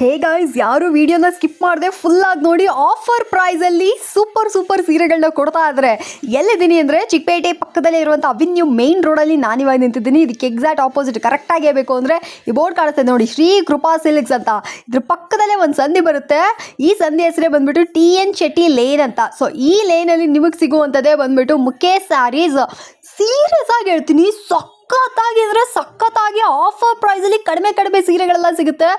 Hey guys ಯಾರು ವಿಡಿಯೋನ skip ಮಾಡಿದೆ ಫುಲ್ ಆಗಿ ನೋಡಿ ಆಫರ್ ಪ್ರೈಸ್ ಅಲ್ಲಿ ಸೂಪರ್ ಸೂಪರ್ ಸೀರೆಗಳನ್ನ ಕೊಡ್ತಾ ಇದ್ದಾರೆ ಎಲ್ಲಿದ್ದೀನಿ ಅಂದ್ರೆ ಚಿಕ್ಕಪೇಟೆ ಪಕ್ಕದಲ್ಲೇ ಇರುವಂತ ಅವಿನ್ಯೂ ಮೇನ್ ರೋಡ್ ಅಲ್ಲಿ ನಾನು ಇವಾಗ ನಿಂತಿದ್ದೀನಿ. ಇದಕ್ಕೆ ಎಕ್ಸಾಕ್ಟ್ ಆಪೋಸಿಟ್ ಕರೆಕ್ಟ್ ಆಗಿ ಬೇಕು ಅಂದ್ರೆ ಈ ಬೋರ್ಡ್ ಕಾಣುತ್ತೆ ನೋಡಿ, ಶ್ರೀ ಕೃಪಾ ಸಿಲ್ಕ್ಸ್ ಅಂತ. ಇದ್ರ ಪಕ್ಕದಲ್ಲೇ ಒಂದು ಸಂಧಿ ಬರುತ್ತೆ. ಈ ಸಂಧಿ ಹೆಸರೇ ಬಂದ್ಬಿಟ್ಟು ಟಿ ಎನ್ ಶೆಟ್ಟಿ ಲೇನ್ ಅಂತ. ಸೊ ಈ ಲೇನ್ ಅಲ್ಲಿ ನಿಮಗೆ ಸಿಗುವಂಥದ್ದೇ ಬಂದ್ಬಿಟ್ಟು ಮುಖೇ ಸ್ಯಾರೀಸ್ ಸೀರಿಯಸ್ ಆಗಿ ಹೇಳ್ತೀನಿ, ಸಖತ್ತಾಗಿ ಅಂದರೆ ಸಖತ್ತಾಗಿ ಆಫರ್ ಪ್ರೈಸಲ್ಲಿ ಕಡಿಮೆ ಕಡಿಮೆ ಸೀರೆಗಳೆಲ್ಲ ಸಿಗುತ್ತೆ.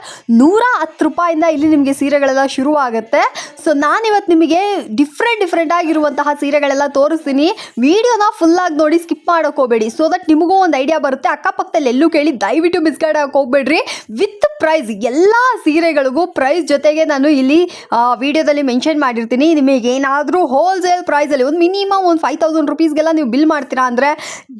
ನೂರ ಹತ್ತು ರೂಪಾಯಿಂದ ಇಲ್ಲಿ ನಿಮಗೆ ಸೀರೆಗಳೆಲ್ಲ ಶುರು ಆಗುತ್ತೆ ಸೊ ನಾನಿವತ್ತು ನಿಮಗೆ ಡಿಫ್ರೆಂಟ್ ಡಿಫ್ರೆಂಟ್ ಆಗಿರುವಂತಹ ಸೀರೆಗಳೆಲ್ಲ ತೋರಿಸ್ತೀನಿ. ವಿಡಿಯೋನ ಆಗಿ ನೋಡಿ ಸ್ಕಿಪ್ ಮಾಡೋಕೆ ಹೋಗಬೇಡಿ. ಸೊ ದಟ್ ನಿಮಗೂ ಒಂದು ಐಡಿಯಾ ಬರುತ್ತೆ. ಅಕ್ಕಪಕ್ಕದಲ್ಲಿ ಎಲ್ಲೂ ಕೇಳಿ ದಯವಿಟ್ಟು ಮಿಸ್ಗೈಡ್ ಆಗಕ್ಕೆ ಹೋಗ್ಬೇಡ್ರಿ. ವಿತ್ ಪ್ರೈಸ್ ಎಲ್ಲ ಸೀರೆಗಳಿಗೂ ಪ್ರೈಸ್ ಜೊತೆಗೆ ನಾನು ಇಲ್ಲಿ ವಿಡಿಯೋದಲ್ಲಿ ಮೆನ್ಷನ್ ಮಾಡಿರ್ತೀನಿ. ನಿಮಗೆ ಏನಾದರೂ ಹೋಲ್ಸೇಲ್ ಪ್ರೈಸಲ್ಲಿ ಒಂದು ಮಿನಿಮಮ್ ಒಂದು ಫೈವ್ ತೌಸಂಡ್ ರುಪೀಸ್ಗೆಲ್ಲ ನೀವು ಬಿಲ್ ಮಾಡ್ತೀರಾ ಅಂದರೆ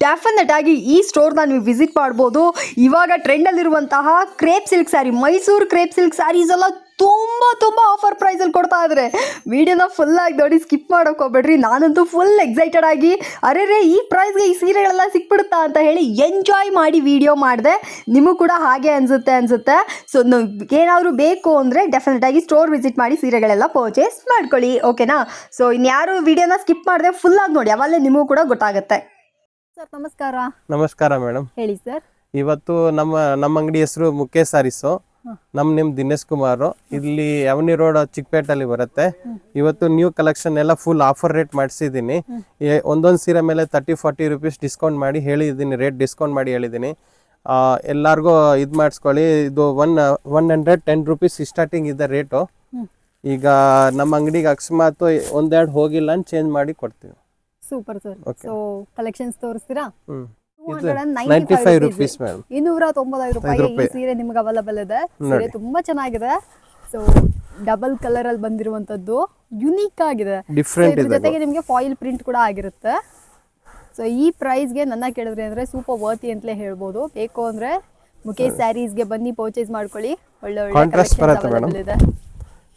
ಡೆಫಿನೆಟ್ ಆಗಿ ಈ ಸ್ಟೋರ್ನ ನೀವು ವಿಸಿಟ್ ಮಾಡ್ಬೋದು. ಇವಾಗ ಟ್ರೆಂಡಲ್ಲಿರುವಂತಹ crepe silk sari Mysore crepe silk saris ಎಲ್ಲ ತುಂಬ ತುಂಬ ಆಫರ್ ಪ್ರೈಸಲ್ಲಿ ಕೊಡ್ತಾ ಇದ್ದಾರೆ ವಿಡಿಯೋನ ಫುಲ್ಲಾಗಿ ನೋಡಿ ಸ್ಕಿಪ್ ಮಾಡೋಕೆ ಹೋಗ್ಬೇಡ್ರಿ. ನಾನಂತೂ ಫುಲ್ ಎಕ್ಸೈಟೆಡ್ ಆಗಿ ಅರೆ ರೇ ಈ ಪ್ರೈಸ್ಗೆ ಈ ಸೀರೆಗಳೆಲ್ಲ ಸಿಕ್ಬಿಡುತ್ತಾ? ಅಂತ ಹೇಳಿ ಎಂಜಾಯ್ ಮಾಡಿ ವಿಡಿಯೋ ಮಾಡಿದೆ. ನಿಮಗೂ ಕೂಡ ಹಾಗೆ ಅನಿಸುತ್ತೆ ಅನಿಸುತ್ತೆ. ಸೊ ಏನಾದರೂ ಬೇಕು ಅಂದರೆ ಡೆಫಿನೆಟಾಗಿ ಸ್ಟೋರ್ ವಿಸಿಟ್ ಮಾಡಿ ಸೀರೆಗಳೆಲ್ಲ ಪರ್ಚೇಸ್ ಮಾಡ್ಕೊಳ್ಳಿ ಓಕೆನಾ ಸೊ ಇನ್ಯಾರು ವಿಡಿಯೋನ ಸ್ಕಿಪ್ ಮಾಡಿದೆ ಫುಲ್ಲಾಗಿ ನೋಡಿ ಅವಲ್ಲೇ ನಿಮಗೂ ಕೂಡ ಗೊತ್ತಾಗುತ್ತೆ. ಸರ್ ನಮಸ್ಕಾರ. ನಮಸ್ಕಾರ ಮೇಡಮ್. ಹೇಳಿ ಸರ್. ಇವತ್ತು ನಮ್ಮ ನಮ್ಮ ಅಂಗಡಿ ಹೆಸರು ಮುಖೇಶ್ ಸಾರೀಸು. ನಮ್ಮ ನಿಮ್ ದಿನೇಶ್ ಕುಮಾರ್. ಇಲ್ಲಿ ಅವನಿ ರೋಡ್ ಚಿಕ್ಕಪೇಟಲ್ಲಿ ಬರುತ್ತೆ. ಇವತ್ತು ನ್ಯೂ ಕಲೆಕ್ಷನ್ ಎಲ್ಲ ಫುಲ್ ಆಫರ್ ರೇಟ್ ಮಾಡಿಸಿದ್ದೀನಿ. ಒಂದೊಂದು ಸೀರೆ ಮೇಲೆ ತರ್ಟಿ ಫಾರ್ಟಿ ರುಪೀಸ್ ಡಿಸ್ಕೌಂಟ್ ಮಾಡಿ ಹೇಳಿದ್ದೀನಿ ರೇಟ್ ಡಿಸ್ಕೌಂಟ್ ಮಾಡಿ ಹೇಳಿದ್ದೀನಿ. ಎಲ್ಲರಿಗೂ ಇದು ಮಾಡಿಸ್ಕೊಳ್ಳಿ. ಇದು one one hundred ten rupees starting ಇದೆ ರೇಟು ಈಗ ನಮ್ಮ ಅಂಗಡಿಗೆ ಅಕಸ್ಮಾತ್ ಒಂದೆರಡು ಹೋಗಿಲ್ಲ ಅಂತ ಚೇಂಜ್ ಮಾಡಿ ಕೊಡ್ತೀವಿ. Super sir okay so collections ತೋರಿಸ್ತೀರಾ? Ninety 95 five rupees. Rupees madam ಇನ್ನೂರ ತೊಂಬತ್ತೈದು ರೂಪಾಯಿ ಈ. ಸೀರೆ ನಿಮ್ಗೆ ಅವೈಲಬಲ್ ಇದೆ. ಸೀರೆ ತುಂಬಾ ಚೆನ್ನಾಗಿದೆ. ಸೊ ಡಬಲ್ ಕಲರ್ ಅಲ್ಲಿ ಬಂದಿರುವಂತದ್ದು. ಯುನೀಕ್ ಆಗಿದೆ. ಡಿಫ್ರೆಂಟ್ ಜೊತೆಗೆ ನಿಮಗೆ ಫಾಯಿಲ್ ಪ್ರಿಂಟ್ ಕೂಡ ಆಗಿರುತ್ತೆ. ಸೊ ಈ ಪ್ರೈಸ್ಗೆ ನನ್ನ ಕೇಳಿದ್ರೆ ಅಂದ್ರೆ ಸೂಪರ್ ವರ್ತಿ ಅಂತಲೇ ಹೇಳ್ಬೋದು. ಬೇಕು ಅಂದ್ರೆ ಮುಖೇಶ್ ಸ್ಯಾರೀಸ್ಗೆ ಬನ್ನಿ ಪರ್ಚೇಸ್ ಮಾಡ್ಕೊಳ್ಳಿ. ಒಳ್ಳೆ ಒಳ್ಳೆ ಇದೆ.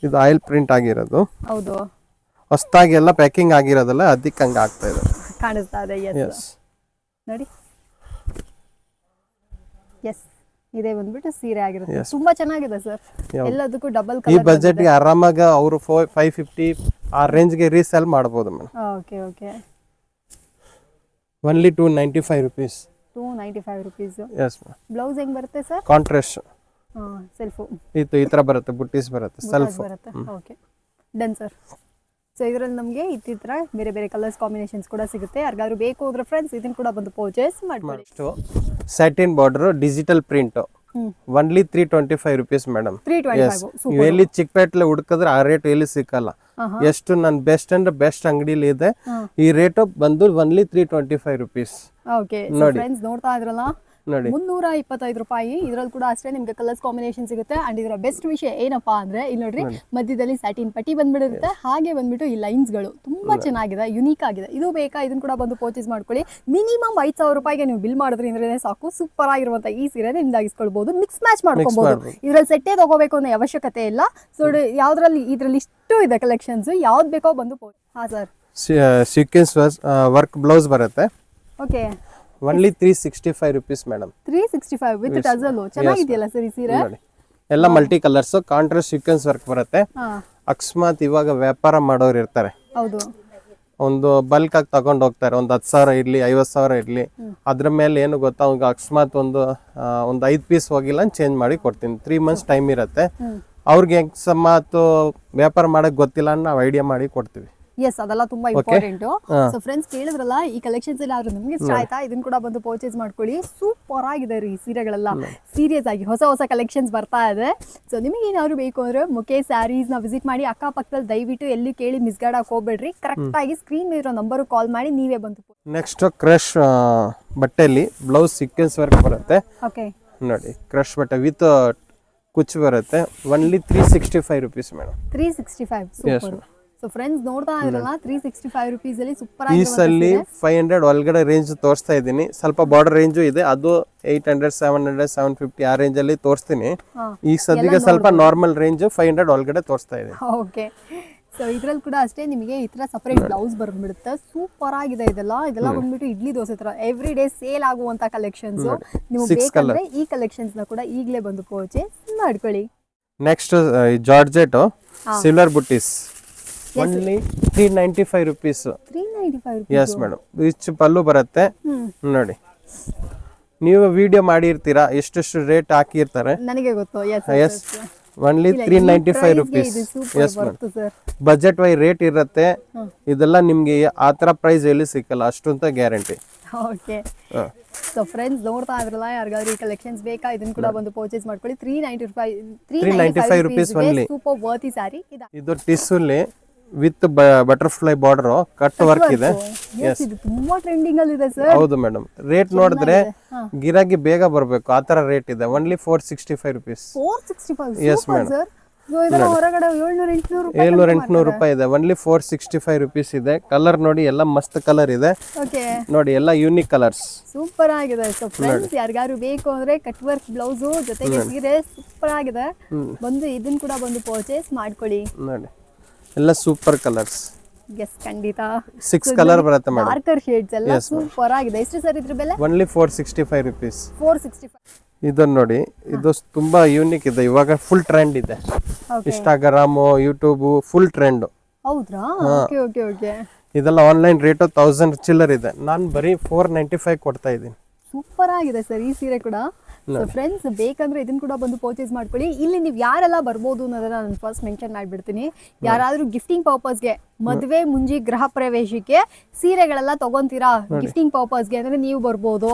ಇದು ಆಯಿಲ್ ಪ್ರಿಂಟ್ ಆಗಿರೋದು. ಹೌದು. ಹೊಸದಾಗಿ ಎಲ್ಲ ಪ್ಯಾಕಿಂಗ್ ಆಗಿರೋದಲ್ಲ ಅದಕ್ಕೆ ಹಂಗೆ ಆಗ್ತಾ ಇದೆ. ಕಾಣಿಸ್ತಾ ಇದೆ ನೋಡಿ. ಎಸ್ ಇದೇ ಬಂದ್ಬಿಟ್ಟು ಸೀರೆ ಆಗಿರುತ್ತೆ. ತುಂಬಾ ಚೆನ್ನಾಗಿದೆ ಸರ್? ಎಲ್ಲದಕ್ಕೂ ಡಬಲ್ ಈ ಬಜೆಟ್ಗೆ ಆರಾಮಾಗಿ ಅವರು ಫೈವ್ ಫಿಫ್ಟಿ ಆ ರೇಂಜ್ಗೆ ರೀಸೇಲ್ ಮಾಡ್ಬೋದು madam. Okay okay only two ninety five rupees two ninety five rupees yes blouse ಹೆಂಗ್ ಬರುತ್ತೆ ಸರ್ ಕಾಂಟ್ರಾಸ್ಟ್ ಸೆಲ್ಫ್ ಇದು ಈ ತರ ಬರುತ್ತೆ ಬುಟ್ಟೀಸ್ ಬರುತ್ತೆ ಸೆಲ್ಫ್ ಬರುತ್ತೆ. ಓಕೆ ಡನ್ ಸರ್ ಸೊ ಇದರಲ್ಲಿ ನಮಗೆ ಇತ್ತಿತ್ರ ಬೇರೆ ಬೇರೆ ಕಲರ್ಸ್ ಕಾಂಬಿನೇಷನ್ಸ್ ಕೂಡ ಸಿಗುತ್ತೆ. ಯಾರಿಗಾದ್ರೂ ಬೇಕು ಅಂದ್ರೆ ಫ್ರೆಂಡ್ಸ್ ಇದನ್ನ ಕೂಡ ಬಂದು ಪರ್ಚೇಸ್ ಮಾಡ್ಕೊಳ್ಳಿ. Satin border digital print only three twenty five rupees madam ಎಲ್ಲಿ ಚಿಕ್ಕಪೇಟ್ಲೆ ಹುಡುಕಿದ್ರೆ ಆ ರೇಟ್ ಎಲ್ಲಿ ಸಿಕ್ಕಲ್ಲ. ಎಷ್ಟು ನನ್ನ ಬೆಸ್ಟ್ ಅಂದ್ರೆ ಬೆಸ್ಟ್ ಅಂಗಡಿಲಿ ಇದೆ. ಈ ರೇಟ್ ಬಂದು only three twenty five rupees ನೋಡಿ. ನೋಡ್ತಾ ಇದ್ರಲ್ಲ? ನೋಡಿ. ಮುನ್ನೂರ ಇಪ್ಪತ್ತೈದು ರೂಪಾಯಿ. ಇದ್ರಲ್ಲಿ ಕೂಡ ಅಷ್ಟೇ ನಿಮ್ಗೆ ಕಲರ್ಸ್ ಕಾಂಬಿನೇಷನ್ ಸಿಗುತ್ತೆ. ಅಂಡ್ ಇದರ ಬೆಸ್ಟ್ ವಿಷಯ ಏನಪ್ಪಾ ಅಂದ್ರೆ ಇಲ್ಲಿ ನೋಡ್ರಿ ಮಧ್ಯದಲ್ಲಿ ಸ್ಯಾಟಿನ್ ಪಟ್ಟಿ ಬಂದ್ಬಿಡುತ್ತೆ. ಹಾಗೆ ಬಂದ್ಬಿಟ್ಟು ಈ ಲೈನ್ಸ್ಗಳು ತುಂಬಾ ಚೆನ್ನಾಗಿದೆ ಯುನೀಕ್ ಆಗಿದೆ. ಇದು ಬೇಕಾ? ಇದನ್ನ ಕೂಡ ಬಂದು ಪರ್ಚೇಸ್ ಮಾಡ್ಕೊಳ್ಳಿ. ಮಿನಿಮಮ್ ಐದ್ ಸಾವಿರ ರೂಪಾಯಿಗೆ ನೀವು ಬಿಲ್ ಮಾಡಿದ್ರೆ ಅಂದ್ರೆ ಸಾಕು. ಸೂಪರ್ ಆಗಿರುವಂತ ಈ ಸೀರೆ ನಿಮ್ದಾಗಿಸ್ಕೊಳ್ಬಹುದು ಮಿಕ್ಸ್ ಮ್ಯಾಚ್ ಮಾಡ್ಕೊಬಹುದು. ಇದ್ರಲ್ಲಿ ಸೆಟ್ಟೇ ತಗೋಬೇಕು ಅನ್ನೋ ಅವಶ್ಯಕತೆ ಇಲ್ಲ. ಸೊ ಯಾವ್ದ್ರಲ್ಲಿ ಇದ್ರಲ್ಲಿ ಇಷ್ಟು ಇದೆ ಕಲೆಕ್ಷನ್ಸ್ ಯಾವ್ದು ಬೇಕೋ ಬಂದು ಹಾ ಸರ್ ಸೀಕ್ವೆನ್ಸ್ ವರ್ಕ್ ಬ್ಲೌಸ್ ಬರುತ್ತೆ. Okay only three sixty five rupees madam three sixty five with tassel ಚೆನ್ನಾಗಿದೆಯಲ್ಲ sir ಈ ಸೀರೆ? ನೋಡಿ ಎಲ್ಲ multi colours contrast sequins work ಬರುತ್ತೆ. ಅಕಸ್ಮಾತ್ ಇವಾಗ ವ್ಯಾಪಾರ ಮಾಡೋರು ಇರ್ತಾರೆ. ಹೌದು. ಒಂದು ಬಲ್ಕ್ ಆಗಿ ತಗೊಂಡು ಹೋಗ್ತಾರೆ. ಒಂದು ಹತ್ತು ಸಾವಿರ ಇರಲಿ ಐವತ್ತು ಸಾವಿರ ಇರಲಿ. ಅದ್ರ ಮೇಲೆ ಏನು ಗೊತ್ತಾ ಅವ್ನಿಗೆ ಅಕಸ್ಮಾತ್ ಒಂದು ಒಂದು ಐದು ಪೀಸ್ ಹೋಗಿಲ್ಲ ಚೇಂಜ್ ಮಾಡಿ ಕೊಡ್ತೀನಿ. ತ್ರೀ ಮಂತ್ಸ್ ಟೈಮ್ ಇರುತ್ತೆ. ಅವ್ರಿಗೆ ಅಕಸ್ಮಾತ್ ವ್ಯಾಪಾರ ಮಾಡಕ್ ಗೊತ್ತಿಲ್ಲ ಅನ್ನೋ ನಾವು ಐಡಿಯಾ ಮಾಡಿ ಕೊಡ್ತೀವಿ. ಎಸ್ ಅದೆಲ್ಲ ತುಂಬಾ ಇಂಪಾರ್ಟೆಂಟ್ ಸೊ ಫ್ರೆಂಡ್ಸ್ ಕೇಳಿದ್ರಲ್ಲ ಈ ಕಲೆಕ್ಷನ್ಸ್ ಎಲ್ಲ ಆದ್ರೂ ನಿಮ್ಗೆ ಇಷ್ಟ ಆಯ್ತಾ? ಇದನ್ನ ಕೂಡ ಬಂದು ಪರ್ಚೇಸ್ ಮಾಡ್ಕೊಳ್ಳಿ. ಸೂಪರ್ ಆಗಿದೆ ರೀ ಸೀರೆಗಳೆಲ್ಲ. ಸೀರಿಯಸ್ ಆಗಿ ಹೊಸ ಹೊಸ ಕಲೆಕ್ಷನ್ಸ್ ಬರ್ತಾ ಇದೆ. ಸೊ ನಿಮಗೆ ಏನಾದ್ರು ಬೇಕು ಅಂದ್ರೆ ಮುಖೇಶ್ ಸ್ಯಾರೀಸ್ನ ವಿಸಿಟ್ ಮಾಡಿ ಅಕ್ಕಪಕ್ಕದಲ್ಲಿ ದಯವಿಟ್ಟು ಎಲ್ಲಿ ಕೇಳಿ ಮಿಸ್ಗಾಡಕ್ ಹೋಗ್ಬೇಡ್ರಿ. ಕರೆಕ್ಟ್ ಆಗಿ ಸ್ಕ್ರೀನ್ ಇರೋ ನಂಬರ್ ಕಾಲ್ ಮಾಡಿ ನೀವೇ ಬಂದು ನೆಕ್ಸ್ಟ್ ಕ್ರಶ್ ಬಟ್ಟೆಯಲ್ಲಿ ಬ್ಲೌಸ್ ಸೀಕ್ವೆನ್ಸ್ ವರ್ಕ್ ಬರುತ್ತೆ. ಓಕೆ ನೋಡಿ ಕ್ರಶ್ ಬಟ್ಟೆ ವಿತ್ ಕುಚ್ ಬರುತ್ತೆ. Only three sixty five rupees madam three sixty five super so friends ನೋಡ್ತಾ ಇರಲ್ಲ ತ್ರೀ ಸಿಕ್ಸ್ಟಿ ಫೈವ್ ರುಪೀಸ್ ಅಲ್ಲಿ ಸೂಪರ್ ಪೀಸಲ್ಲಿ ಫೈವ್ ಹಂಡ್ರೆಡ್ ಒಳಗಡೆ ರೇಂಜ್ ತೋರಿಸ್ತಾ ಇದ್ದೀನಿ. ಸ್ವಲ್ಪ ಬಾರ್ಡರ್ ರೇಂಜು ಇದೆ. ಅದು eight hundred seven hundred seven fifty ಆ ರೇಂಜಲ್ಲಿ ತೋರಿಸ್ತೀನಿ. ಈ ಈಗ ಸದ್ಯಕ್ಕೆ ಸ್ವಲ್ಪ ನಾರ್ಮಲ್ ರೇಂಜ್ ಫೈವ್ ಹಂಡ್ರೆಡ್ ಒಳಗಡೆ ತೋರಿಸ್ತಾ ಇದೆ. ಓಕೆ ಸೊ ಇದ್ರಲ್ಲಿ ಕೂಡ ಅಷ್ಟೇ ನಿಮಗೆ ಈ ಥರ ಸಪರೇಟ್ ಬ್ಲೌಸ್ ಬಂದ್ಬಿಡುತ್ತೆ ಸೂಪರ್ ಆಗಿದೆ ಇದೆಲ್ಲ. ಇದೆಲ್ಲ ಬಂದ್ಬಿಟ್ಟು ಇಡ್ಲಿ ದೋಸೆ ತರ ಎವ್ರಿ ಡೇ ಸೇಲ್ ಆಗುವಂತ ಕಲೆಕ್ಷನ್ಸ್ ನೀವು ಬೇಕಂದ್ರೆ ಈ ಕಲೆಕ್ಷನ್ಸ್ನ ಕೂಡ ಈಗಲೇ ಬಂದು ಪರ್ಚೇಸ್ ಮಾಡ್ಕೊಳ್ಳಿ. Next georgette silver buttis only three ninety five rupees yes madam rich pallu ಬರುತ್ತೆ? ನೋಡಿ. ನೀವು ವಿಡಿಯೋ ಮಾಡಿರ್ತೀರಾ? ಎಷ್ಟೆಷ್ಟು ರೇಟ್ ಹಾಕಿರ್ತಾರೆ? ನನಗೆ ಗೊತ್ತು. Yes only three ninety five rupees yes madam budget wise rate ಇರುತ್ತೆ. ಇದೆಲ್ಲ ನಿಮ್ಗೆ ಆ ಥರ ಪ್ರೈಸ್ ಎಲ್ಲಿ ಸಿಕ್ಕಲ್ಲ? ಅಷ್ಟು ಅಂತ ಗ್ಯಾರಂಟಿ ಓಕೆ ಸೊ ಫ್ರೆಂಡ್ಸ್ ನೋಡ್ತಾ ಇದ್ರಲ್ಲ ಯಾರಿಗಾದ್ರೂ ಈ ಕಲೆಕ್ಷನ್ಸ್ ಬೇಕಾ? ಇದನ್ನ ಕೂಡ ಬಂದು ಪರ್ಚೇಸ್ ಮಾಡ್ಕೊಳ್ಳಿ. Three ninety five three ninety 395 five rupees only. Super worthy sari ಇದೆ. ಇದು ಟಿಸ್ಸುಲಿ with butterfly border cut work ಇದೆ. ಎಸ್ ತುಂಬಾ ಟ್ರೆಂಡಿಂಗ್ ಅಲ್ಲಿ ಇದೆ ಸರ್ ಹೌದು ಮೇಡಮ್ ರೇಟ್ ನೋಡಿದ್ರೆ ಗಿರಾಕಿ ಬೇಗ ಬರಬೇಕು. ಆ ಥರ ರೇಟ್ ಇದೆ only four sixty five rupees four sixty five yes madam ಏಳ್ನೂರ ಎಂಟುನೂರು ರೂಪಾಯಿ ಇದೆ. Only four sixty five rupees ಇದೆ. ಕಲರ್ ನೋಡಿ ಎಲ್ಲ ಮಸ್ತ್ ಕಲರ್ ಇದೆ. ಓಕೆ ನೋಡಿ ಎಲ್ಲ ಯೂನಿಕ್ ಕಲರ್ಸ್ ಸೂಪರ್ ಆಗಿದೆ ಯಾರಿಗಾರು ಬೇಕು ಅಂದ್ರೆ ಕಟ್ ವರ್ಕ್ ಬ್ಲೌಸ್ ಜೊತೆಗೆ ಸೀರೆ ಸೂಪರ್ ಆಗಿದೆ. ಬಂದು ಇದನ್ನ ಕೂಡ ಬಂದು ಪರ್ಚೇಸ್ ಮಾಡ್ಕೊಳ್ಳಿ ನೋಡಿ. ಎಲ್ಲ ಸೂಪರ್ ಕಲರ್ಸ್ ಎಸ್ ಖಂಡಿತ. ಸಿಕ್ಸ್ ಕಲರ್ ಬರುತ್ತೆ ಮೇಡಮ್ ಮಾರ್ಕರ್ ಶೇಡ್ಸ್ ಎಲ್ಲ ಸೂಪರ್ ಆಗಿದೆ. ಎಷ್ಟು ಸರ್ ಇದ್ರ ಬೆಲೆ? Only four sixty five rupees four sixty five ಇದನ್ನ ನೋಡಿ ಇದು ತುಂಬಾ ಯೂನಿಕ್ ಇದೆ. ಇವಾಗ ಫುಲ್ ಟ್ರೆಂಡ್ ಇದೆ. Instagram Instagram YouTube full trend ಹೌದ್ರಾ? ಓಕೆ ಓಕೆ ಓಕೆ ಇದೆಲ್ಲ ಆನ್ಲೈನ್ ರೇಟು ತೌಸಂಡ್ ಚಿಲ್ಲರ್ ಇದೆ. ನಾನು ಬರೀ ಫೋರ್ ನೈಂಟಿ ಫೈವ್ ಕೊಡ್ತಾ ಇದ್ದೀನಿ. ಸೂಪರ್ ಆಗಿದೆ ಸರ್ ಈ ಸೀರೆ ಕೂಡ. ಸೊ ಫ್ರೆಂಡ್ಸ್ ಬೇಕಂದ್ರೆ ಇದನ್ನ ಕೂಡ ಬಂದು ಪರ್ಚೇಸ್ ಮಾಡ್ಕೊಳ್ಳಿ. ಇಲ್ಲಿ ನೀವು ಯಾರೆಲ್ಲ ಬರ್ಬೋದು ಅನ್ನೋದನ್ನ ನಾನು ಫಸ್ಟ್ ಮೆನ್ಷನ್ ಮಾಡ್ಬಿಡ್ತೀನಿ. ಯಾರಾದ್ರೂ ಗಿಫ್ಟಿಂಗ್ ಪರ್ಪಸ್ಗೆ ಮದುವೆ ಮುಂಜಿ ಗೃಹ ಪ್ರವೇಶಕ್ಕೆ ಸೀರೆಗಳೆಲ್ಲ ತಗೊಂತೀರಾ? ಗಿಫ್ಟಿಂಗ್ ಪರ್ಪಸ್ಗೆ ಅಂದ್ರೆ ನೀವು ಬರ್ಬೋದು.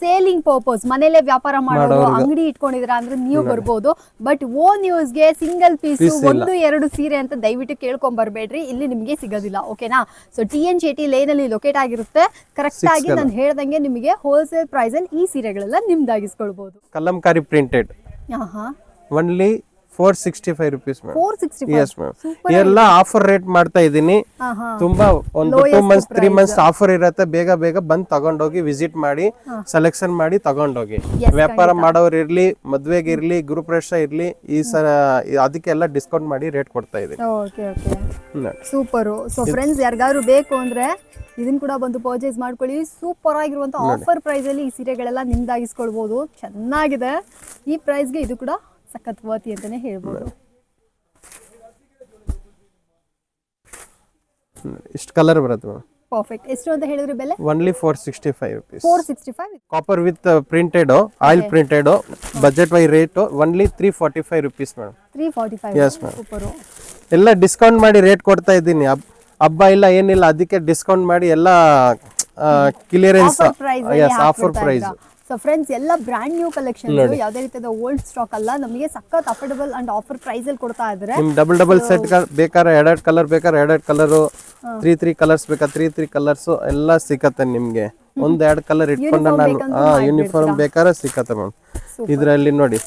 ಸೇಲಿಂಗ್ ಪರ್ಪಸ್ ಮನೇಲೆ ವ್ಯಾಪಾರ ಮಾಡೋದು ಅಂಗಡಿ ಇಟ್ಕೊಂಡಿದೀರಾ ಅಂದ್ರೆ ನೀವು ಬರ್ಬೋದು. ಬಟ್ ಓನ್ ಯೂಸ್ಗೆ ಸಿಂಗಲ್ ಪೀಸ್ ಒಂದು ಎರಡು ಸೀರೆ ಅಂತ ದಯವಿಟ್ಟು ಕೇಳ್ಕೊಂಡ್ ಬರ್ಬೇಡ್ರಿ ಇಲ್ಲಿ ನಿಮಗೆ ಸಿಗೋದಿಲ್ಲ ಓಕೆನಾ so T N Shetty line ಅಲ್ಲಿ ಲೊಕೇಟ್ ಆಗಿರುತ್ತೆ. ಕರೆಕ್ಟ್ ಆಗಿ ನಾನು ಹೇಳ್ದಂಗೆ ನಿಮಗೆ ಹೋಲ್ಸೇಲ್ ಪ್ರೈಸ್ ಅಲ್ಲಿ ಈ ಸೀರೆಗಳೆಲ್ಲ ನಿಮ್ದಾಗಿಸ್ಕೊಳ್ಬಹುದು ಕಲಂಕಾರಿ ಪ್ರಿಂಟೆಡ್ ಆಹಾ. Only four sixty five rupees ma'am sixty yes madam ಎಲ್ಲ ಆಫರ್ ರೇಟ್ ಮಾಡ್ತಾ ಇದ್ದೀನಿ. ತುಂಬಾ ಒಂದು two months three months offer ಇರತ್ತೆ. ಬೇಗ ಬೇಗ ಬಂದ್ ತಗೊಂಡೋಗಿ ವಿಸಿಟ್ ಮಾಡಿ ಸೆಲೆಕ್ಷನ್ ಮಾಡಿ ತಗೊಂಡೋಗಿ. ವ್ಯಾಪಾರ ಮಾಡೋರು ಇರ್ಲಿ ಮದ್ವೆಗೆ ಇರ್ಲಿ ಗೃಹಪ್ರವೇಶ ಇರ್ಲಿ ಈ ಸಲ ಅದಕ್ಕೆಲ್ಲ ಡಿಸ್ಕೌಂಟ್ ಮಾಡಿ ರೇಟ್ ಕೊಡ್ತಾ ಇದ್ದೀನಿ ಓಕೆ ಓಕೆ ನೋಡಿ. ಸೂಪರು ಸೊ ಫ್ರೆಂಡ್ಸ್ ಯಾರಿಗಾದ್ರು ಬೇಕು ಅಂದ್ರೆ ಇದನ್ನ ಕೂಡ ಬಂದು ಪರ್ಚೇಸ್ ಮಾಡ್ಕೊಳ್ಳಿ. ಸೂಪರ್ ಆಗಿರುವಂತ ಆಫರ್ ಪ್ರೈಸ್ ಅಲ್ಲಿ ಈ ಸೀರೆಗಳೆಲ್ಲ ನಿಮ್ದಾಗಿಸ್ಕೊಳ್ಬಹುದು ಚೆನ್ನಾಗಿದೆ. ಈ ಪ್ರೈಸ್ಗೆ ಇದು ಕೂಡ ಸಖತ್ ವರ್ತಿ ಅಂತಾನೆ ಹೇಳ್ಬೋದು. ಇಷ್ಟು ಕಲರ್ ಬರುತ್ತೆ ಪರ್ಫೆಕ್ಟ್ ಎಷ್ಟು ಅಂತ ಹೇಳಿದ್ರೆ ಬೆಲೆ? Only four sixty five rupees four sixty five copper with printed oil printed budget wise rate only three forty five rupees madam three forty five. Super ಎಲ್ಲ ಡಿಸ್ಕೌಂಟ್ ಮಾಡಿ ರೇಟ್ ಕೊಡ್ತಾ ಇದ್ದೀನಿ. ಹಬ್ಬ ಇಲ್ಲ ಏನಿಲ್ಲ ಅದಕ್ಕೆ ಡಿಸ್ಕೌಂಟ್ ಮಾಡಿ ಎಲ್ಲ clearance offer price yes offer price so friends ಎಲ್ಲ ಬ್ರ್ಯಾಂಡ್ ನ್ಯೂ ಕಲೆಕ್ಷನ್ ಯಾವುದೇ ರೀತಿಯ ಓಲ್ಡ್ ಸ್ಟಾಕ್ ಅಲ್ಲ. ನಮಗೆ ಸಖತ್ ಅಫೋರ್ಡಬಲ್ ಅಂಡ್ ಆಫರ್ ಪ್ರೈಸ್ ಅಲ್ಲಿ ಕೊಡ್ತಾ ಇದ್ದಾರೆ ನಿಮ್ ಡಬಲ್ ಡಬಲ್ ಸೆಟ್ ಬೇಕಾದ್ರೆ ಎರಡೆರಡು ಕಲರ್ ಬೇಕಾದ್ರೆ ಎರಡೆರಡು ಕಲರ್ ತ್ರೀ ತ್ರೀ ಕಲರ್ಸ್ ಬೇಕಾ ತ್ರೀ ತ್ರೀ ಕಲರ್ಸ್ ಎಲ್ಲ ಸಿಕ್ಕತ್ತೆ ನಿಮ್ಗೆ. ಒಂದ್ ಎರಡು ಕಲರ್ ಇಟ್ಕೊಂಡು ನಾನು ಹಾ ಯೂನಿಫಾರ್ಮ್ ಬೇಕಾದ್ರೆ ಸಿಕ್ಕತ್ತೆ ಮ್ಯಾಮ್ ಇದರಲ್ಲಿ ನೋಡಿ.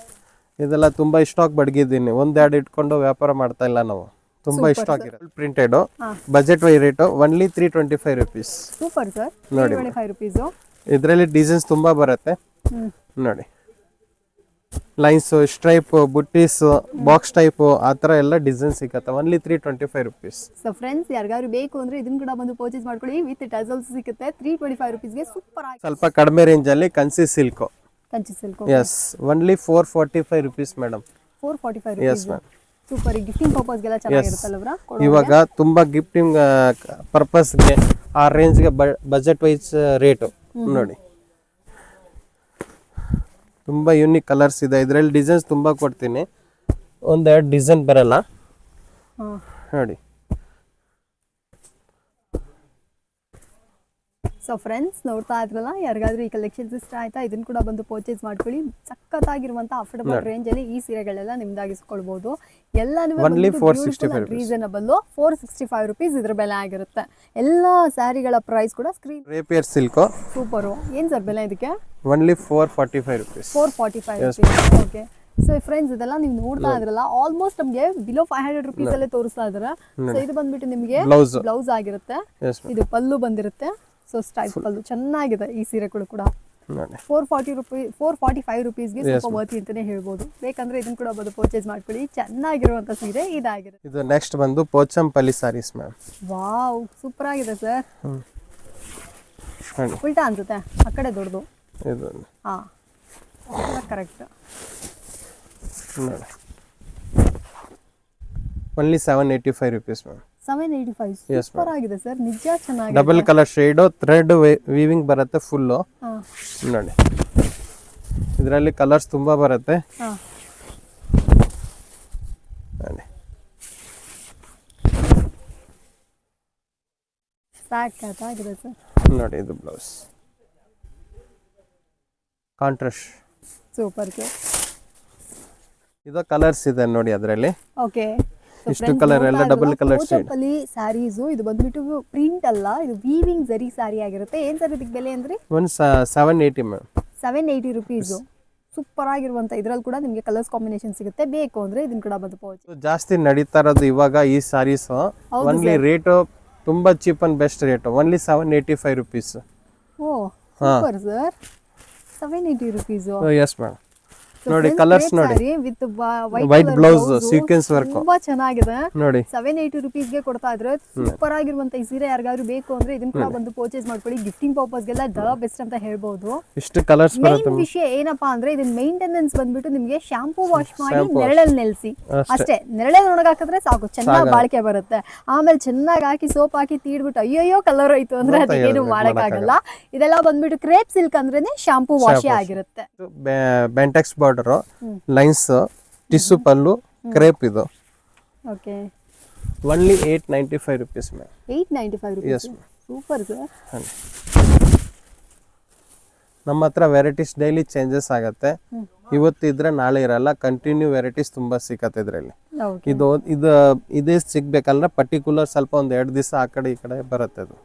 ಇದೆಲ್ಲ ತುಂಬಾ ಸ್ಟಾಕ್ ಬಡ್ಗಿದ್ದೀನಿ. ಒಂದೆರಡು ಇಟ್ಕೊಂಡು ವ್ಯಾಪಾರ ಮಾಡ್ತಾ ಇಲ್ಲ ನಾವು. ತುಂಬಾ ಇಷ್ಟ ಆಗಿರೋದು printed budget why rate only three twenty five rupees super sir ನೋಡಿ ಫೈವ್ ರುಪೀಸು ಇದರಲ್ಲಿ ಡಿಸೈನ್ಸ್ ತುಂಬಾ ಬರುತ್ತೆ. ನೋಡಿ. ಲೈನ್ಸ್ ಸ್ಟ್ರೈಪ್ ಬುಟ್ಟೀಸ್ ಬಾಕ್ಸ್ ಟೈಪ್ ಆ ಥರ ಎಲ್ಲ ಡಿಸೈನ್ ಸಿಗುತ್ತೆ. Only three twenty five rupees so friends ಯಾರಿಗಾದ್ರು ಬೇಕು ಅಂದ್ರೆ ಇದನ್ನ ಕೂಡ ಬಂದು ಪರ್ಚೇಸ್ ಮಾಡ್ಕೊಳ್ಳಿ. ವಿತ್ ಟಸಲ್ಸ್ ಸಿಗುತ್ತೆ. ತ್ರೀ ಟ್ವೆಂಟಿ ಫೈವ್ ರುಪೀಸ್ಗೆ ಸೂಪರ್ ಆಗಿ ಸ್ವಲ್ಪ ಕಡಿಮೆ ರೇಂಜಲ್ಲಿ Kanchi silk Kanchi silk yes only four forty five rupees madam four forty five yes ma'am super gifting ಪರ್ಪಸ್ಗೆಲ್ಲ ಇವಾಗ ತುಂಬಾ ಗಿಫ್ಟಿಂಗ್ ಪರ್ಪಸ್ಗೆ ಆ ರೇಂಜ್ಗೆ ಬಜೆಟ್ ವೈಸ್ ರೇಟು ನೋಡಿ. ತುಂಬ ಯೂನಿಕ್ ಕಲರ್ಸ್ ಇದೆ. ಇದರಲ್ಲಿ ಡಿಸೈನ್ಸ್ ತುಂಬ ಕೊಡ್ತೀನಿ. ಒಂದೆರಡು ಡಿಸೈನ್ ಬರಲ್ಲ. ನೋಡಿ. ಸೊ ಫ್ರೆಂಡ್ಸ್ ನೋಡ್ತಾ ಇದ್ರಲ್ಲ? ಯಾರಿಗಾದ್ರೂ ಈ ಕಲೆಕ್ಷನ್ಸ್ ಇಷ್ಟ ಆಯ್ತಾ? ಇದನ್ನ ಕೂಡ ಬಂದು ಪರ್ಚೇಸ್ ಮಾಡ್ಕೊಳ್ಳಿ. ಅಫೋರ್ಡಬಲ್ ರೇಂಜ್ ಅಲ್ಲಿ ಈ ಸೀರೆಗಳೆಲ್ಲ ನಿಮ್ದಾಗಿಸ್ಕೊಳ್ಬಹುದು ಎಲ್ಲ Only 465 reasonable four sixty five rupees ಇದ್ರ ಬೆಲೆ ಆಗಿರುತ್ತೆ. ಎಲ್ಲಾ ಸ್ಯಾರಿಗಳ ಪ್ರೈಸ್ ಕೂಡ ಸ್ಕ್ರೀನ್ ರೇಪಿಯರ್ ಸಿಲ್ಕ್ ಸೂಪರ್ ಏನ್ ಸರ್ ಬೆಲೆ ಇದಕ್ಕೆ? Only four forty five rupees four forty five okay so friends ಇದೆಲ್ಲ ನೀವು ನೋಡ್ತಾ ಇದ್ರಲ್ಲ ಆಲ್ಮೋಸ್ಟ್ ನಮಗೆ ಬಿಲೋ ಫೈವ್ ಹಂಡ್ರೆಡ್ ರುಪೀಸ್ ಅಲ್ಲೇ ತೋರಿಸ್ತಾ ಇದಾರೆ. ಸೊ ಇದು ಬಂದ್ಬಿಟ್ಟು ನಿಮಗೆ ಬ್ಲೌಸ್ ಆಗಿರುತ್ತೆ. ಇದು ಪಲ್ಲು ಬಂದಿರುತ್ತೆ. ಸೊ ಸ್ಟೈಲ್ ಪಲ್ಲು ಚೆನ್ನಾಗಿದೆ ಈ ಸೀರೆಗಳು ಕೂಡ four forty rupee four forty five ರುಪೀಸ್ಗೆ ಸ್ವಲ್ಪ ವರ್ತಿ ಅಂತಾನೆ ಹೇಳ್ಬೋದು. ಬೇಕಂದ್ರೆ ಇದನ್ನ ಕೂಡ ಬಂದು ಪರ್ಚೇಸ್ ಮಾಡ್ಕೊಳ್ಳಿ. ಚೆನ್ನಾಗಿರುವಂತ ಸೀರೆ ಇದಾಗಿದೆ. ಇದು ನೆಕ್ಸ್ಟ್ ಬಂದು Pochampally saris ma'am wow super ಆಗಿದೆ ಸರ್ ಉಲ್ಟಾ ಅನ್ಸುತ್ತೆ? ಆ ಕಡೆ ದೊಡ್ಡದು. ಇದು ಹಾ. Correct only seven eighty five rupees ma'am seven eighty five super ಆಗಿದೆ ಸರ್ ನಿಜ ಚೆನ್ನಾಗಿದೆ. Double colour shade thread weaving ಬರುತ್ತೆ ಫುಲ್ಲು ನೋಡಿ. ಇದರಲ್ಲಿ ಕಲರ್ಸ್ ತುಂಬ ಬರುತ್ತೆ. ಹಾ. ನೋಡಿ. ಸಾಕಾಗಿದೆ ಸರ್ ನೋಡಿ ಇದು ಬ್ಲೌಸ್ ಕಾಂಟ್ರಾಸ್ಟ್ ಸೂಪರ್ ಇದು ಕಲರ್ಸ್ ಇದೆ ನೋಡಿ ಅದರಲ್ಲಿ. ಓಕೆ ಇಷ್ಟು ಕಲರ್ ಎಲ್ಲ ಡಬಲ್ ಕಲರ್. ಅಲ್ಲಿ ಸ್ಯಾರೀಸು ಇದು ಬಂದ್ಬಿಟ್ಟು ಪ್ರಿಂಟ್ ಅಲ್ಲ ಇದು ವೀವಿಂಗ್ ಜರಿ ಸ್ಯಾರಿ ಆಗಿರುತ್ತೆ. ಏನ್ ಸರ್ ಇದಕ್ಕೆ ಬೆಲೆ ಅಂದ್ರೆ? ಒಂದು seven eighty ma'am seven eighty rupees super ಆಗಿರುವಂತ ಇದ್ರಲ್ಲಿ ಕೂಡ ನಿಮಗೆ ಕಲರ್ಸ್ ಕಾಂಬಿನೇಷನ್ ಸಿಗುತ್ತೆ. ಬೇಕು ಅಂದ್ರೆ ಇದನ್ನ ಕೂಡ ಬಂದು ಪೋಚ್ ಜಾಸ್ತಿ ನಡೀತಾ ಇರೋದು ಇವಾಗ ಈ ಸಾರೀಸ್ ಒನ್ಲಿ ರೇಟು ತುಂಬಾ cheap and best rate only seven eighty five rupees oh super sir seven eighty rupees yes madam ನೋಡಿ ಕಲರ್ಸ್ ನೋಡಿ. With white blouse sequence work ತುಂಬಾ ಚೆನ್ನಾಗಿದೆ. ನೋಡಿ. ಸೆವೆನ್ ಏಯ್ಟಿ ರುಪೀಸ್ಗೆ ಕೊಡ್ತಾ ಇದ್ರೆ ಸೂಪರ್ ಆಗಿರುವಂತ ಈ ಸೀರೆ ಯಾರಿಗಾದ್ರು ಬೇಕು ಅಂದ್ರೆ ಇದನ್ನ ಕೂಡ ಬಂದು ಪರ್ಚೇಸ್ ಮಾಡ್ಕೊಳ್ಳಿ. ಗಿಫ್ಟಿಂಗ್ ಪರ್ಪಸ್ಗೆಲ್ಲ ದ ಬೆಸ್ಟ್ ಅಂತ ಹೇಳ್ಬಹುದು ಇಷ್ಟು ಕಲರ್ಸ್ ಬರುತ್ತೆ ವಿಷಯ ಏನಪ್ಪಾ ಅಂದ್ರೆ ಇದನ್ನ ಮೇಂಟೆನೆನ್ಸ್ ಬಂದ್ಬಿಟ್ಟು ನಿಮ್ಗೆ ಶಾಂಪೂ ವಾಶ್ ಮಾಡಿ ನೆರಳಲ್ಲಿ ನೆಲೆಸಿ. ಅಷ್ಟೇ. ನೆರಳಲ್ಲಿ ಒಣಗಾಕಿದ್ರೆ ಸಾಕು. ಚೆನ್ನಾಗಿ ಬಾಳಿಕೆ ಬರುತ್ತೆ. ಆಮೇಲೆ ಚೆನ್ನಾಗಿ ಹಾಕಿ ಸೋಪ್ ಹಾಕಿ ತೀಡ್ಬಿಟ್ಟು ಅಯ್ಯಯ್ಯೋ ಕಲರ್ ಹೋಯ್ತು ಅಂದ್ರೆ ಅದೇನು ಮಾಡಕ್ಕಾಗಲ್ಲ ಇದೆಲ್ಲ ಬಂದ್ಬಿಟ್ಟು ಕ್ರೇಪ್ ಸಿಲ್ಕ್ ಅಂದ್ರೇನೆ ಶಾಂಪೂ ವಾಶೇ ಆಗಿರುತ್ತೆ. Bentex border lines tissue pallu crepe ಇದು. Okay only eight ninety five rupees ma'am eight ninety five super sir ನಮ್ಮ ಹತ್ರ ವೆರೈಟೀಸ್ ಡೈಲಿ ಚೇಂಜಸ್ ಆಗತ್ತೆ. ಇವತ್ತು ಇದ್ರೆ ನಾಳೆ ಇರಲ್ಲ ಕಂಟಿನ್ಯೂ ವೆರೈಟೀಸ್ ತುಂಬಾ ಸಿಕ್ಕತ್ತೆ ಇದರಲ್ಲಿ. ಇದು ಇದು ಇದೇ ಸಿಗ್ಬೇಕಂದ್ರೆ ಪರ್ಟಿಕ್ಯುಲರ್ ಸ್ವಲ್ಪ ಒಂದು ಎರಡು ದಿವಸ ಆ ಕಡೆ ಈ ಕಡೆ ಬರುತ್ತೆ ಅದು.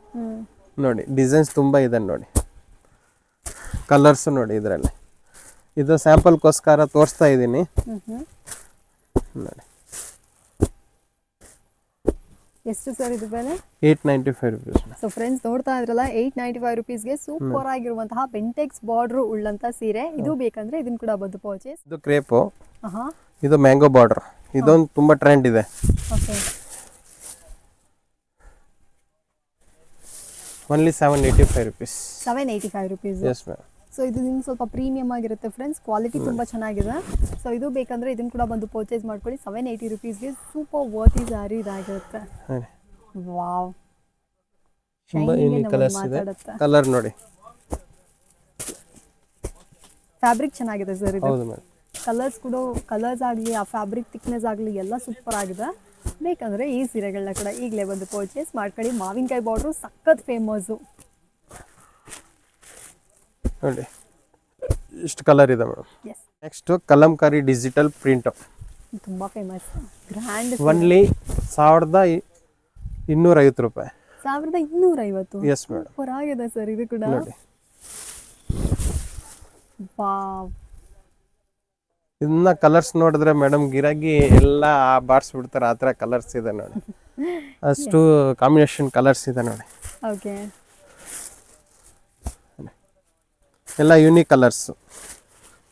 ನೋಡಿ ಡಿಸೈನ್ಸ್ ತುಂಬ ಇದೆ ನೋಡಿ. ಕಲರ್ಸ್ ನೋಡಿ ಇದರಲ್ಲಿ. ಇದು ಸ್ಯಾಂಪಲ್ಗೋಸ್ಕರ ತೋರಿಸ್ತಾ ಇದ್ದೀನಿ. ನೋಡಿ. ಎಷ್ಟು ಸರ್ ಇದು ಬೆಲೆ? Eight ninety five rupees. So friends ನೋಡ್ತಾ ಇದ್ರಲ್ಲ ಏಯ್ಟ್ ನೈಂಟಿ ಫೈವ್ ರುಪೀಸ್ಗೆ ಸೂಪರ್ ಆಗಿರುವಂತಹ ಬೆಂಟೆಕ್ಸ್ ಬಾರ್ಡರ್ ಉಳ್ಳಂತ ಸೀರೆ. ಇದು ಬೇಕಂದ್ರೆ ಇದನ್ನ ಕೂಡ ಬಂದು ಪರ್ಚೇಸ್ ಇದು ಕ್ರೇಪು. ಇದು ಮ್ಯಾಂಗೋ ಬಾರ್ಡರ್ ಇದೊಂದು ತುಂಬ ಟ್ರೆಂಡ್ ಇದೆ. Okay only seven eighty five rupees seven eighty five rupees yes ma'am so ಇದು ನಿಮ್ಗೆ ಸ್ವಲ್ಪ ಪ್ರೀಮಿಯಂ ಆಗಿರುತ್ತೆ ಫ್ರೆಂಡ್ಸ್ ಕ್ವಾಲಿಟಿ ತುಂಬ ಚೆನ್ನಾಗಿದೆ. ಸೊ ಇದು ಬೇಕಂದ್ರೆ ಇದನ್ನ ಕೂಡ ಬಂದು ಪರ್ಚೇಸ್ ಮಾಡ್ಕೊಳ್ಳಿ. ಸೆವೆನ್ ಏಯ್ಟಿ ರುಪೀಸ್ಗೆ ಸೂಪರ್ ವರ್ತಿ ಸ್ಯಾರಿ ಇದಾಗಿರುತ್ತೆ. ವಾವ್ ತುಂಬ Shining ಯೂನಿಕ್ ಕಲರ್ಸ್ ಇದೆ. ಮಾತಾಡುತ್ತೆ. ಕಲರ್ ನೋಡಿ. ಫ್ಯಾಬ್ರಿಕ್ ಚೆನ್ನಾಗಿದೆ ಸರ್ ಇದು. ಹೌದು ಮೇಡಮ್ ಕಲರ್ಸ್ ಕೂಡ ಕಲರ್ಸ್ ಆಗಲಿ ಆ ಫ್ಯಾಬ್ರಿಕ್ ಥಿಕ್ನೆಸ್ ಆಗಲಿ ಎಲ್ಲ ಸೂಪರ್ ಆಗಿದೆ. ಬೇಕಂದ್ರೆ ಈ ಸೀರೆಗಳನ್ನ ಕೂಡ ಈಗಲೇ ಬಂದು ಪರ್ಚೇಸ್ ಮಾಡ್ಕೊಳ್ಳಿ. ಮಾವಿನಕಾಯಿ ಬಾರ್ಡ್ರು ಸಖತ್ ಫೇಮಸ್ಸು ನೋಡಿ. ಇಷ್ಟು ಕಲರ್ ಇದೆ madam. Next kalamkari digital print ತುಂಬಾ ಫೇಮಸ್ ಗ್ರ್ಯಾಂಡ್ ಒನ್ಲಿ ಸಾವಿರದ ಇನ್ನೂರೈವತ್ತು ರೂಪಾಯಿ. ಸಾವಿರದ ಇನ್ನೂರೈವತ್ತು? ಎಸ್ ಮೇಡಮ್ ಸೂಪರ್ ಆಗಿದೆ ಸರ್ ಇದು ಕೂಡ. ನೋಡಿ. ವಾವ್. ಇದನ್ನ ಕಲರ್ಸ್ ನೋಡಿದ್ರೆ ಮೇಡಮ್ ಗಿರಾಗಿ ಎಲ್ಲ ಬಾರಿಸ್ಬಿಡ್ತಾರೆ. ಆ ಥರ ಕಲರ್ಸ್ ಇದೆ ನೋಡಿ. ಅಷ್ಟು ಕಾಂಬಿನೇಷನ್ ಕಲರ್ಸ್ ಇದೆ ನೋಡಿ. ಓಕೆ ಎಲ್ಲ ಯೂನಿಕ್ ಕಲರ್ಸ್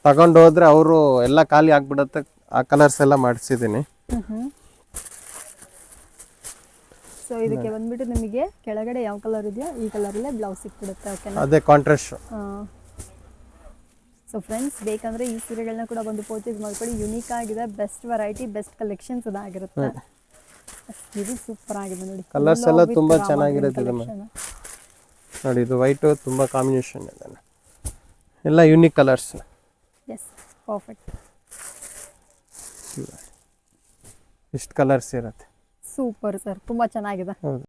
ತಗೊಂಡು ಹೋದ್ರೆ ಅವರು ಎಲ್ಲ ಖಾಲಿ ಆಗ್ಬಿಡತ್ತೆ. ಆ ಕಲರ್ಸ್ ಎಲ್ಲ ಮಾಡಿಸಿದ್ದೀನಿ. ಸೊ ಇದಕ್ಕೆ ಬಂದ್ಬಿಟ್ಟು ನಿಮಗೆ ಕೆಳಗಡೆ ಯಾವ ಕಲರ್ ಇದೆಯೋ ಈ ಕಲರಲ್ಲೇ ಬ್ಲೌಸ್ ಸಿಕ್ಬಿಡುತ್ತೆ ಓಕೆನಾ ಅದೇ ಕಾಂಟ್ರಾಸ್ಟ್ ಸೊ ಫ್ರೆಂಡ್ಸ್ ಬೇಕಂದ್ರೆ ಈ ಸೀರೆಗಳನ್ನ ಕೂಡ ಬಂದು ಪರ್ಚೇಸ್ ಮಾಡ್ಕೊಳ್ಳಿ. ಯುನೀಕ್ ಆಗಿದೆ ಬೆಸ್ಟ್ ವೆರೈಟಿ ಬೆಸ್ಟ್ ಕಲೆಕ್ಷನ್ಸ್ ಅದಾಗಿರುತ್ತೆ ಇದು ಸೂಪರ್ ಆಗಿದೆ ನೋಡಿ. ಕಲರ್ಸ್ ಎಲ್ಲ ತುಂಬಾ ಚೆನ್ನಾಗಿರುತ್ತೆ ನೋಡಿ ಇದು ವೈಟು ತುಂಬಾ ಕಾಂಬಿನೇಷನ್ ಇದೆ. ಎಲ್ಲ ಯುನಿಕ್ ಕಲರ್ಸ್ ಎಸ್ ಪರ್ಫೆಕ್ಟ್ ಇಷ್ಟು ಕಲರ್ಸ್ ಇರುತ್ತೆ. ಸೂಪರ್ ಸರ್ ತುಂಬಾ ಚೆನ್ನಾಗಿದೆ. ಹೌದು.